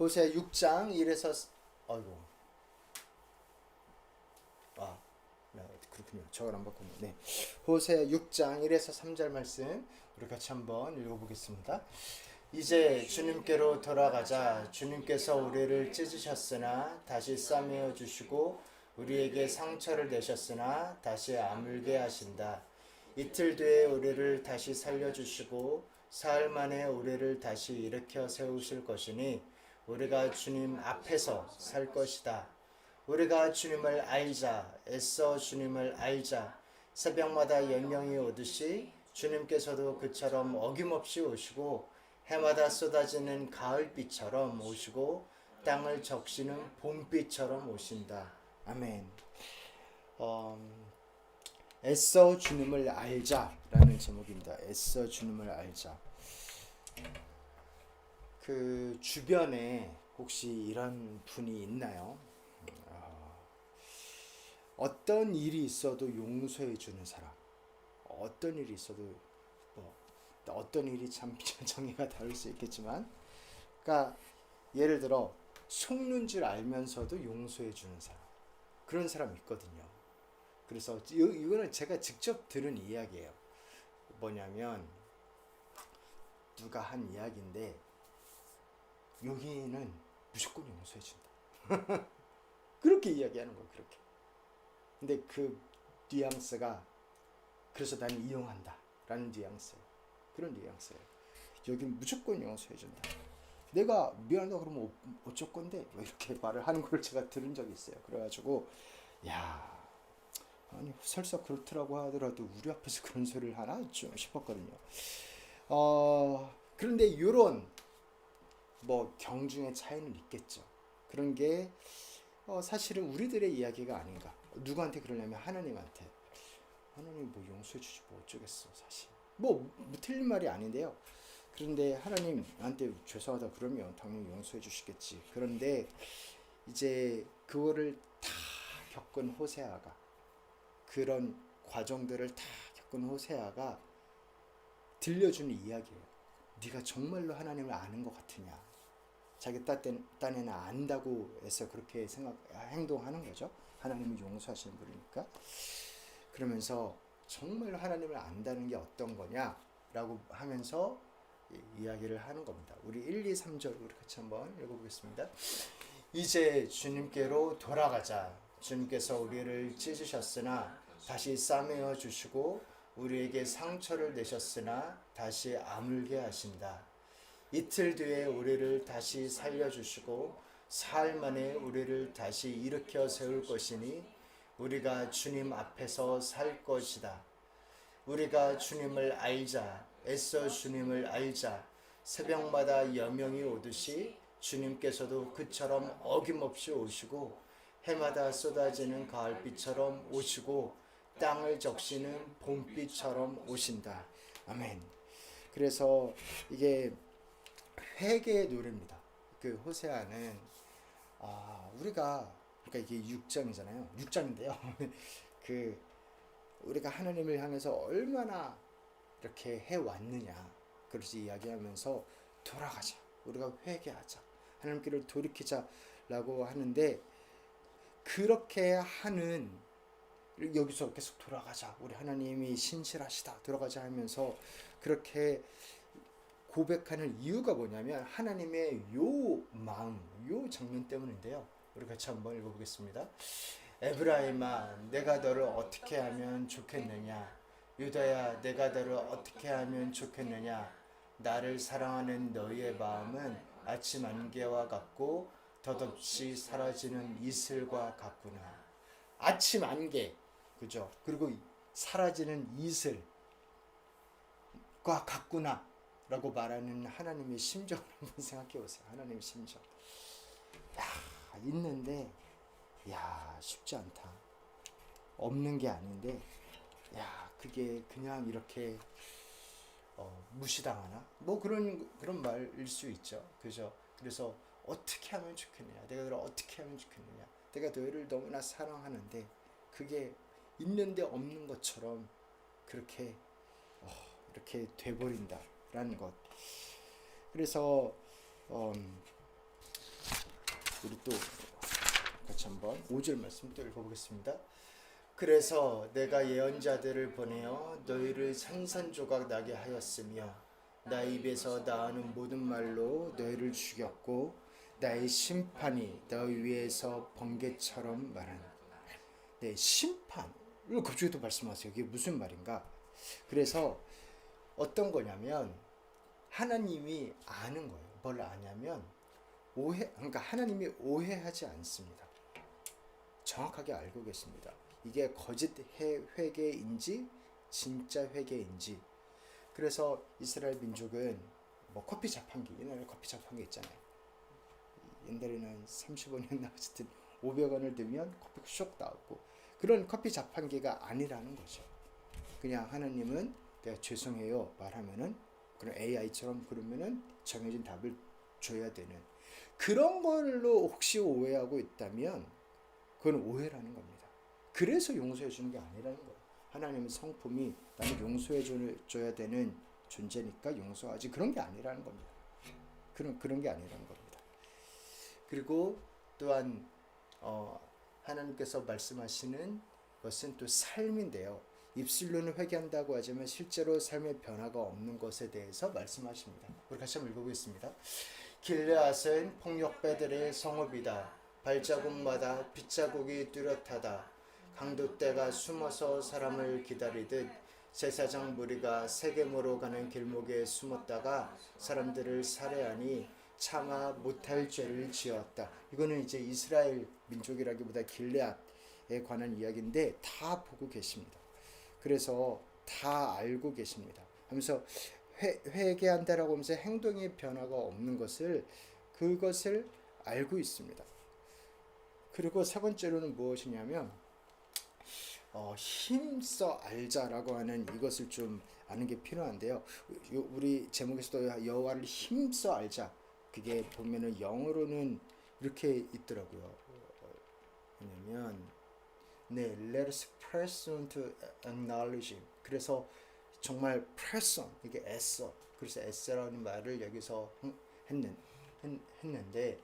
호세 6장 1에서 아이고 아 네, 그렇군요. 저걸 안 바꾸네. 네. 호세 6장 1에서 3절 말씀 우리 같이 한번 읽어보겠습니다. 이제 주님께로 돌아가자. 주님께서 우리를 찢으셨으나 다시 싸매어 주시고 우리에게 상처를 내셨으나 다시 아물게 하신다. 이틀 뒤에 우리를 다시 살려 주시고 사흘 만에 우리를 다시 일으켜 세우실 것이니 우리가 주님 앞에서 살 것이다. 우리가 주님을 알자, 애써 주님을 알자. 새벽마다 연명이 오듯이 주님께서도 그처럼 어김없이 오시고 해마다 쏟아지는 가을비처럼 오시고 땅을 적시는 봄비처럼 오신다. 아멘. 음, 애써 주님을 알자라는 제목입니다. 애써 주님을 알자. 그 주변에 혹시 이런 분이 있나요? 어, 어떤 일이 있어도 용서해 주는 사람. 어떤 일이 있어도 뭐 어떤 일이 참 정의가 다를 수 있겠지만, 그러니까 예를 들어 속는 줄 알면서도 용서해 주는 사람. 그런 사람 있거든요. 그래서 이- 이거는 제가 직접 들은 이야기예요. 뭐냐면 누가 한 이야기인데 여기는 무조건 용서해 준다. 그렇게 이야기하는 거 그렇게. 근데 그 뉘앙스가 그래서 나는 이용한다. 라는 뉘앙스예요. 그런 뉘앙스예요. 여기는 무조건 용서해 준다. 내가 미안하다 그러면 어- 어쩔 건데 뭐 이렇게 말을 하는 걸 제가 들은 적이 있어요. 그래가지고 야 아니 설사 그렇더라고 하더라도 우리 앞에서 그런 소리를 하나 좀 싶었거든요. 어 그런데 이런 뭐 경중의 차이는 있겠죠. 그런 게 어, 사실은 우리들의 이야기가 아닌가. 누구한테 그러냐면 하나님한테. 하나님 뭐 용서해 주지 뭐 어쩌겠어 사실. 뭐, 뭐 틀린 말이 아닌데요. 그런데 하나님한테 죄송하다 그러면 당연히 용서해 주시겠지. 그런데 이제 그거를 다 겪은 호세아가 그런 과정들을 다 겪은 호세아가 들려주는 이야기예요. 네가 정말로 하나님을 아는 것 같으냐? 자기 딴, 딴에는 안다고 해서 그렇게 생각 행동하는 거죠. 하나님이 용서하시는 분이니까. 그러면서 정말로 하나님을 안다는 게 어떤 거냐라고 하면서 이- 이야기를 하는 겁니다. 우리 1, 2, 3절 우리 같이 한번 읽어보겠습니다. 이제 주님께로 돌아가자. 주님께서 우리를 찢으셨으나 다시 싸매어 주시고 우리에게 상처를 내셨으나 다시 아물게 하신다. 이틀 뒤에 우리를 다시 살려주시고 사흘 만에 우리를 다시 일으켜 세울 것이니 우리가 주님 앞에서 살 것이다. 우리가 주님을 알자, 애써 주님을 알자. 새벽마다 여명이 오듯이 주님께서도 그처럼 어김없이 오시고 해마다 쏟아지는 가을비처럼 오시고 땅을 적시는 봄비처럼 오신다. 아멘. 그래서 이게 회개의 노래입니다. 그 호세아는 아 우리가 그러니까 이게 6장이잖아요. 6장인데요. 그 우리가 하나님을 향해서 얼마나 이렇게 해 왔느냐 그렇지 이야기하면서 돌아가자. 우리가 회개하자. 하나님께를 돌이키자라고 하는데 그렇게 하는 여기서 계속 돌아가자. 우리 하나님이 신실하시다. 돌아가자 하면서 그렇게 고백하는 이유가 뭐냐면 하나님의 요 마음, 요 장면 때문인데요. 우리 같이 한번 읽어보겠습니다. 에브라임아, 내가 너를 어떻게 하면 좋겠느냐? 유다야, 내가 너를 어떻게 하면 좋겠느냐? 나를 사랑하는 너희의 마음은 아침 안개와 같고 덧없이 사라지는 이슬과 같구나. 아침 안개, 그죠? 그리고 사라지는 이슬과 같구나. 라고 말하는 하나님의 심정을 한번 생각해 보세요. 하나님의 심정. 야, 있는데, 야, 쉽지 않다. 없는 게 아닌데, 야, 그게 그냥 이렇게 어, 무시당하나? 뭐 그런 그런 말일 수 있죠. 그죠? 그래서 어떻게 하면 좋겠느냐? 내가 너를 어떻게 하면 좋겠느냐? 내가 너희를 너무나 사랑하는데 그게 있는데 없는 것처럼 그렇게 어, 이렇게 돼버린다 라는 것. 그래서 음, 우리 또 같이 한번 5절 말씀 또 읽어보겠습니다. 그래서 내가 예언자들을 보내어 너희를 산산조각 나게 하였으며 나 입에서 나오는 모든 말로 너희를 죽였고 나의 심판이 너희 위에서 번개처럼 말하는 네 심판을 또 말씀하세요. 이게 무슨 말인가? 그래서 어떤 거냐면 하나님이 아는 거예요. 뭘 아냐면 오해 그러니까 하나님이 오해하지 않습니다. 정확하게 알고 계십니다. 이게 거짓 회- 회개인지 진짜 회개인지 그래서 이스라엘 민족은 뭐 커피 자판기 옛날에 커피 자판기 있잖아요. 옛날에는 35년 나왔을 때 500원을 넣으면 커피가 쇽 나오고 그런 커피 자판기가 아니라는 거죠. 그냥 하나님은 내가 죄송해요 말하면은 그런 AI처럼 그러면은 정해진 답을 줘야 되는 그런 걸로 혹시 오해하고 있다면 그건 오해라는 겁니다. 그래서 용서해 주는 게 아니라는 거예요. 하나님의 성품이 나는 용서해 줘- 줘야 되는 존재니까 용서하지 그런 게 아니라는 겁니다. 그런 그런 게 아니라는 겁니다. 그리고 또한 어, 하나님께서 말씀하시는 것은 또 삶인데요. 입술로는 회개한다고 하지만 실제로 삶의 변화가 없는 것에 대해서 말씀하십니다. 우리 같이 한번 읽어보겠습니다. 길르앗은 폭력배들의 성읍이다. 발자국마다 빗자국이 뚜렷하다. 강도떼가 숨어서 사람을 기다리듯 제사장 무리가 세겜으로 가는 길목에 숨었다가 사람들을 살해하니 차마 못할 죄를 지었다. 이거는 이제 이스라엘 민족이라기보다 길레앗에 관한 이야기인데 다 보고 계십니다. 그래서 다 알고 계십니다. 하면서 회, 회개한다라고 하면서 행동의 변화가 없는 것을 그것을 알고 있습니다. 그리고 세 번째로는 무엇이냐면 어, 힘써 알자라고 하는 이것을 좀 아는 게 필요한데요. 요- 우리 제목에서도 여호와를 힘써 알자. 그게 보면은 영어로는 이렇게 있더라고요. 어, 뭐냐면 네, let us press on to acknowledge him. 그래서 정말 press on 이게 애써. 그래서 애써라는 말을 여기서 했는 했, 했는데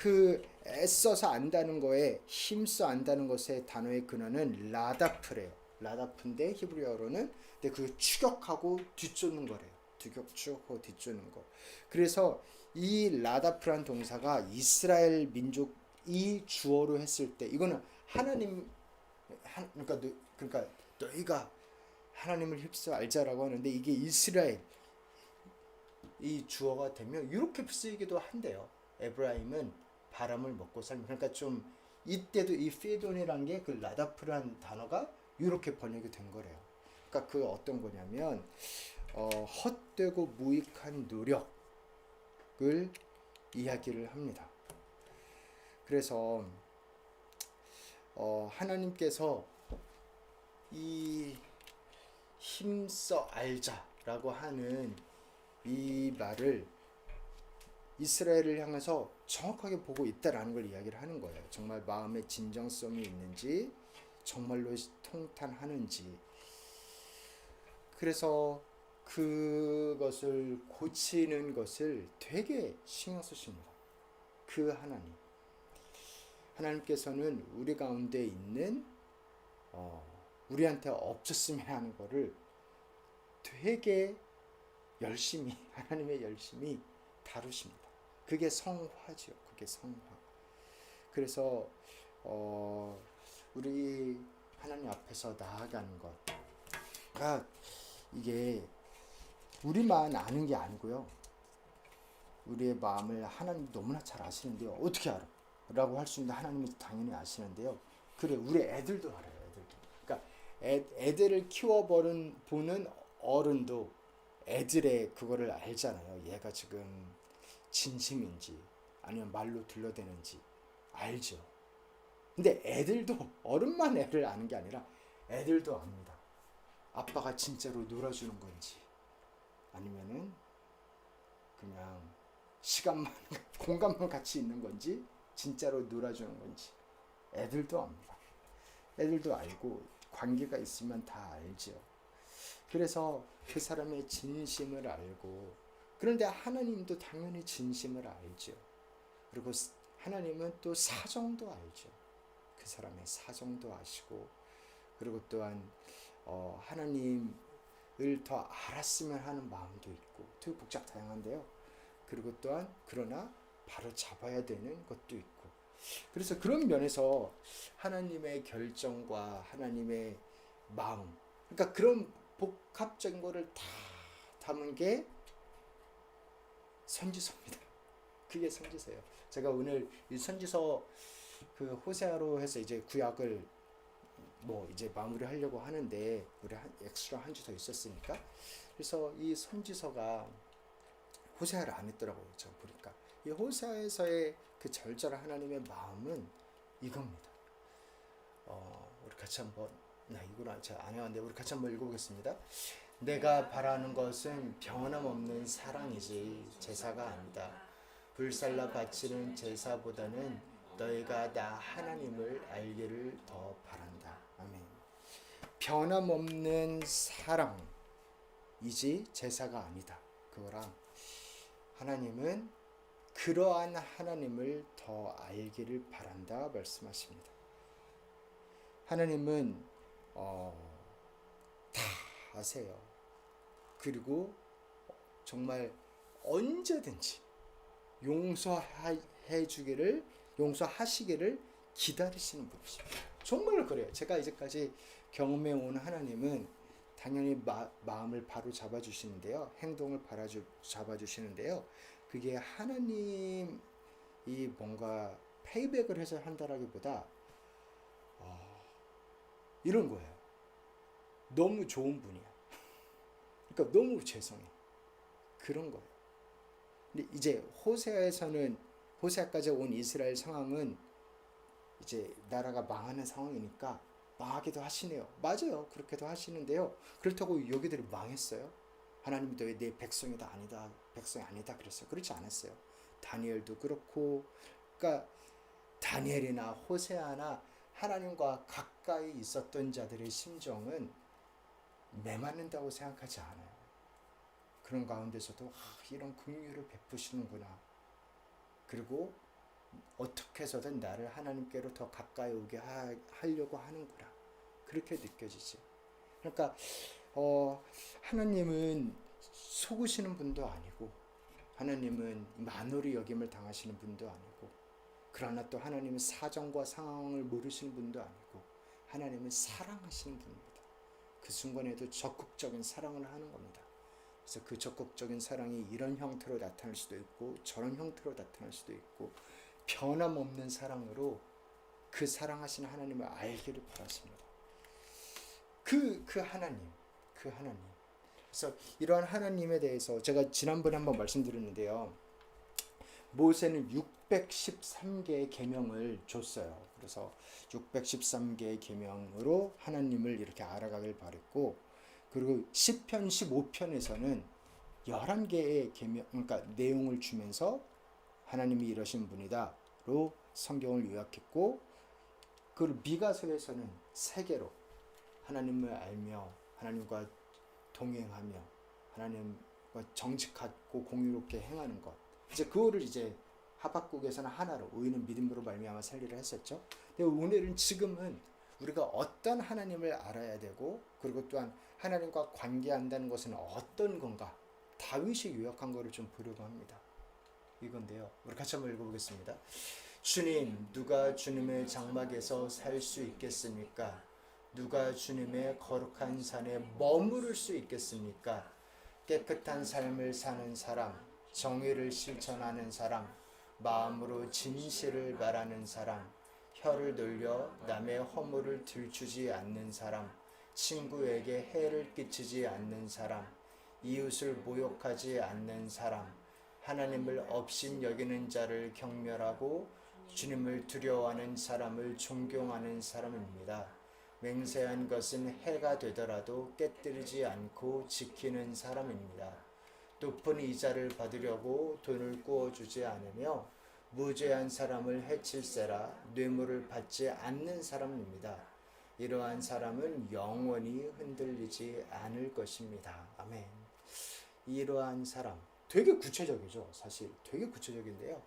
그 애써서 안다는 거에 힘써 안다는 것의 단어의 근원은 라다프래요. 라다프인데 히브리어로는 근데 그 추격하고 뒤쫓는 거래요. 추격 추격하고 뒤쫓는 거. 그래서 이 라다프란 동사가 이스라엘 민족이 주어로 했을 때 이거는 하나님 한 그러니까 너, 그러니까 너희가 하나님을 휩써 알자라고 하는데 이게 이스라엘 이 주어가 되면 이렇게 쓰이기도 한대요. 에브라임은 바람을 먹고 살면 그러니까 좀 이때도 이 피돈이란 게 그 라다프란 단어가 이렇게 번역이 된 거래요. 그러니까 그 어떤 거냐면 어, 헛되고 무익한 노력을 이야기를 합니다. 그래서 어, 하나님께서 이 힘써 알자라고 하는 이 말을 이스라엘을 향해서 정확하게 보고 있다라는 걸 이야기를 하는 거예요. 정말 마음의 진정성이 있는지, 정말로 통탄하는지. 그래서 그것을 고치는 것을 되게 신경 쓰십니다. 그 하나님. 하나님께서는 우리 가운데 있는 어, 우리한테 없었으면 하는 거를 되게 열심히 하나님의 열심히 다루십니다. 그게 성화죠. 그게 성화. 그래서 어, 우리 하나님 앞에서 나아가는 것. 그러니까 이게 우리만 아는 게 아니고요. 우리의 마음을 하나님 너무나 잘 아시는데요. 어떻게 알아? 라고 할 수 있는데 하나님이 당연히 아시는데요. 그래 우리 애들도 알아요. 애들도. 그러니까 애, 애들을 키워보는 보는 어른도 애들의 그거를 알잖아요. 얘가 지금 진심인지 아니면 말로 들려대는지 알죠. 근데 애들도 어른만 애를 아는 게 아니라 애들도 압니다. 아빠가 진짜로 놀아주는 건지 아니면은 그냥 시간만 공간만 같이 있는 건지 진짜로 놀아주는 건지 애들도 압니다. 애들도 알고 관계가 있으면 다 알죠. 그래서 그 사람의 진심을 알고 그런데 하나님도 당연히 진심을 알죠. 그리고 하나님은 또 사정도 알죠. 그 사람의 사정도 아시고 그리고 또한 어, 하나님을 더 알았으면 하는 마음도 있고 되게 복잡 다양한데요. 그리고 또한 그러나 바로 잡아야 되는 것도 있고 그래서 그런 면에서 하나님의 결정과 하나님의 마음 그러니까 그런 복합적인 거를 다 담은 게 선지서입니다. 그게 선지서예요. 제가 오늘 이 선지서 그 호세아로 해서 이제 구약을 뭐 이제 마무리하려고 하는데 우리 한 엑스트라 한 주 더 있었으니까 그래서 이 선지서가 호세아를 안 했더라고요. 제가 보니까 이 호세아에서의 그 절절한 하나님의 마음은 이겁니다. 어, 우리 같이 한번 나 이거는 제가 안 해왔는데 우리 같이 한번 읽어보겠습니다. 내가 바라는 것은 변함없는 사랑이지 제사가 아니다. 불살라 바치는 제사보다는 너희가 나 하나님을 알기를 더 바란다. 아멘. 변함없는 사랑이지 제사가 아니다. 그거랑 하나님은 그러한 하나님을 더 알기를 바란다 말씀하십니다. 하나님은 어, 다 아세요. 그리고 정말 언제든지 용서해 주기를 용서하시기를 기다리시는 분이십니다. 정말 그래요. 제가 이제까지 경험해 온 하나님은 당연히 마, 마음을 바로 잡아 주시는데요. 행동을 바로 잡아 주시는데요. 그게 하나님이 뭔가 페이백을 해서 한다라기보다 어, 이런 거예요. 너무 좋은 분이야. 그러니까 너무 죄송해. 그런 거예요. 근데 이제 호세아에서는 호세아까지 온 이스라엘 상황은 이제 나라가 망하는 상황이니까 망하기도 하시네요. 맞아요. 그렇게도 하시는데요. 그렇다고 여기들이 망했어요. 하나님이 너내 백성이다 아니다 백성이 아니다 그랬어요. 그렇지 않았어요. 다니엘도 그렇고 그러니까 다니엘이나 호세아나 하나님과 가까이 있었던 자들의 심정은 매맞는다고 생각하지 않아요. 그런 가운데서도 아, 이런 긍휼을 베푸시는구나. 그리고 어떻게 해서든 나를 하나님께로 더 가까이 오게 하, 려고 하는구나. 그렇게 느껴지지. 그러니까 어, 하나님은 속으시는 분도 아니고 하나님은 만홀히 여김을 당하시는 분도 아니고 그러나 또 하나님은 사정과 상황을 모르시는 분도 아니고 하나님은 사랑하시는 분입니다. 그 순간에도 적극적인 사랑을 하는 겁니다. 그래서 그 적극적인 사랑이 이런 형태로 나타날 수도 있고 저런 형태로 나타날 수도 있고 변함없는 사랑으로 그 사랑하시는 하나님을 알기를 바랐습니다. 그, 그 하나님, 그 하나님. 그래서 이러한 하나님에 대해서 제가 지난번에 한번 말씀드렸는데요. 모세는 613개의 계명을 줬어요. 그래서 613개의 계명으로 하나님을 이렇게 알아가길 바랬고 그리고 10편 15편에서는 11개의 계명 그러니까 내용을 주면서 하나님이 이러신 분이다로 성경을 요약했고 그리고 미가서에서는 세 개로 하나님을 알며 하나님과 동행하며 하나님과 정직하고 공유롭게 행하는 것 이제 그거를 이제 하박국에서는 하나로 의인은 믿음으로 말미암아 살리를 했었죠. 근데 오늘은 지금은 우리가 어떤 하나님을 알아야 되고 그리고 또한 하나님과 관계한다는 것은 어떤 건가 다윗이 요약한 거를 좀 보려고 합니다. 이건데요. 우리 같이 한번 읽어보겠습니다. 주님, 누가 주님의 장막에서 살 수 있겠습니까? 누가 주님의 거룩한 산에 머무를 수 있겠습니까? 깨끗한 삶을 사는 사람, 정의를 실천하는 사람, 마음으로 진실을 말하는 사람, 혀를 늘려 남의 허물을 들추지 않는 사람, 친구에게 해를 끼치지 않는 사람, 이웃을 모욕하지 않는 사람, 하나님을 업신 여기는 자를 경멸하고 주님을 두려워하는 사람을 존경하는 사람입니다. 맹세한 것은 해가 되더라도 깨뜨리지 않고 지키는 사람입니다. 높은 이자를 받으려고 돈을 꾸어주지 않으며 무죄한 사람을 해칠세라 뇌물을 받지 않는 사람입니다. 이러한 사람은 영원히 흔들리지 않을 것입니다. 아멘. 이러한 사람 되게 구체적이죠. 사실 되게 구체적인데요.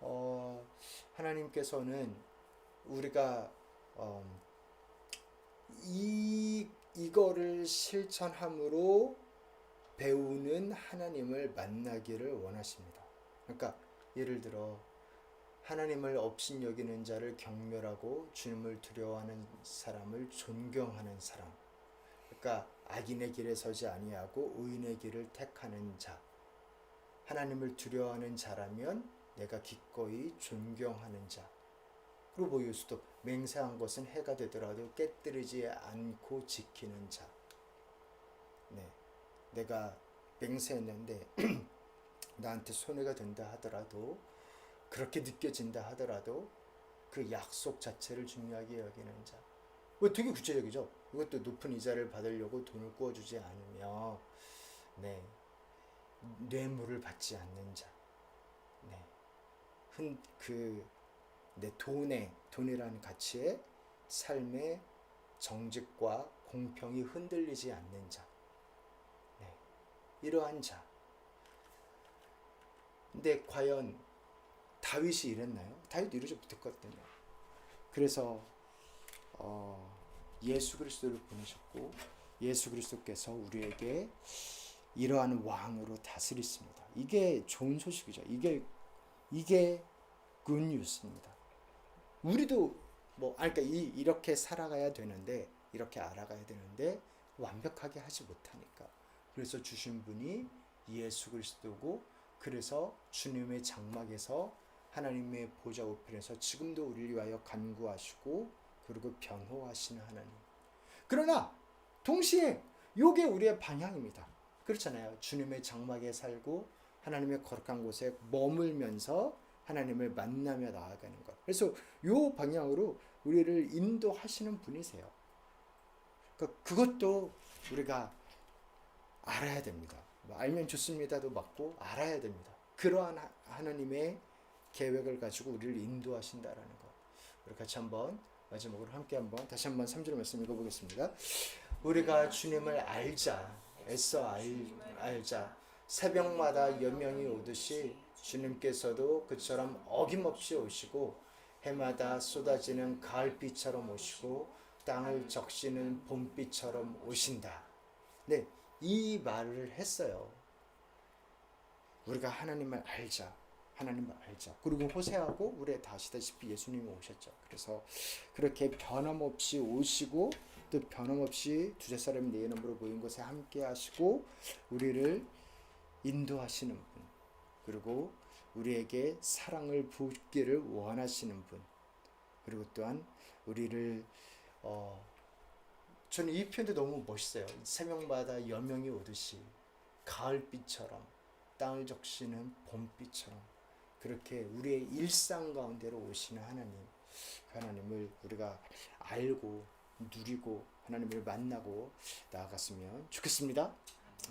어, 하나님께서는 우리가 어, 이 이거를 실천함으로 배우는 하나님을 만나기를 원하십니다. 그러니까 예를 들어 하나님을 업신 여기는 자를 경멸하고 주님을 두려워하는 사람을 존경하는 사람. 그러니까 악인의 길에 서지 아니하고 의인의 길을 택하는 자. 하나님을 두려워하는 자라면 내가 기꺼이 존경하는 자. 예수도 맹세한 것은 해가 되더라도 깨뜨리지 않고 지키는 자. 네. 내가 맹세했는데 나한테 손해가 된다 하더라도 그렇게 느껴진다 하더라도 그 약속 자체를 중요하게 여기는 자. 뭐 되게 구체적이죠. 이것도 높은 이자를 받으려고 돈을 구워주지 않으며 네. 뇌물을 받지 않는 자. 네. 흔, 그, 내 돈에, 돈이라는 가치에 삶의 정직과 공평이 흔들리지 않는 자. 네. 이러한 자. 근데 과연 다윗이 이랬나요? 다윗 이러지 못했거든요. 그래서 어, 예수 그리스도를 보내셨고 예수 그리스도께서 우리에게 이러한 왕으로 다스리십니다. 이게 좋은 소식이죠. 이게 이게 굿뉴스입니다. 우리도 뭐 아니, 그러니까 이, 이렇게 살아가야 되는데 이렇게 알아가야 되는데 완벽하게 하지 못하니까 그래서 주신 분이 예수 그리스도고 그래서 주님의 장막에서 하나님의 보좌 우편에서 지금도 우리를 위하여 간구하시고 그리고 변호하시는 하나님. 그러나 동시에 요게 우리의 방향입니다. 그렇잖아요. 주님의 장막에 살고 하나님의 거룩한 곳에 머물면서 하나님을 만나며 나아가는 것. 그래서 요 방향으로 우리를 인도하시는 분이세요. 그 그것도 우리가 알아야 됩니다. 뭐 알면 좋습니다도 맞고 알아야 됩니다. 그러한 하- 하나님의 계획을 가지고 우리를 인도하신다라는 것. 우리 같이 한번 마지막으로 함께 한번 다시 한번 3절 말씀 읽어보겠습니다. 우리가 주님을 알자 애써 알, 알자 새벽마다 여명이 오듯이 주님께서도 그처럼 어김없이 오시고 해마다 쏟아지는 가을비처럼 오시고 땅을 적시는 봄비처럼 오신다. 네, 이 말을 했어요. 우리가 하나님을 알자. 하나님을 알자. 그리고 호세하고 우리 다 아시다시피 예수님이 오셨죠. 그래서 그렇게 변함없이 오시고 또 변함없이 두세 사람이 내 이름으로 모인 곳에 함께 하시고 우리를 인도하시는 분. 그리고 우리에게 사랑을 붓기를 원하시는 분. 그리고 또한 우리를 어 저는 이 표현도 너무 멋있어요. 새벽마다 여명이 오듯이 가을빛처럼 땅을 적시는 봄빛처럼 그렇게 우리의 일상 가운데로 오시는 하나님, 그 하나님을 우리가 알고 누리고 하나님을 만나고 나아갔으면 좋겠습니다.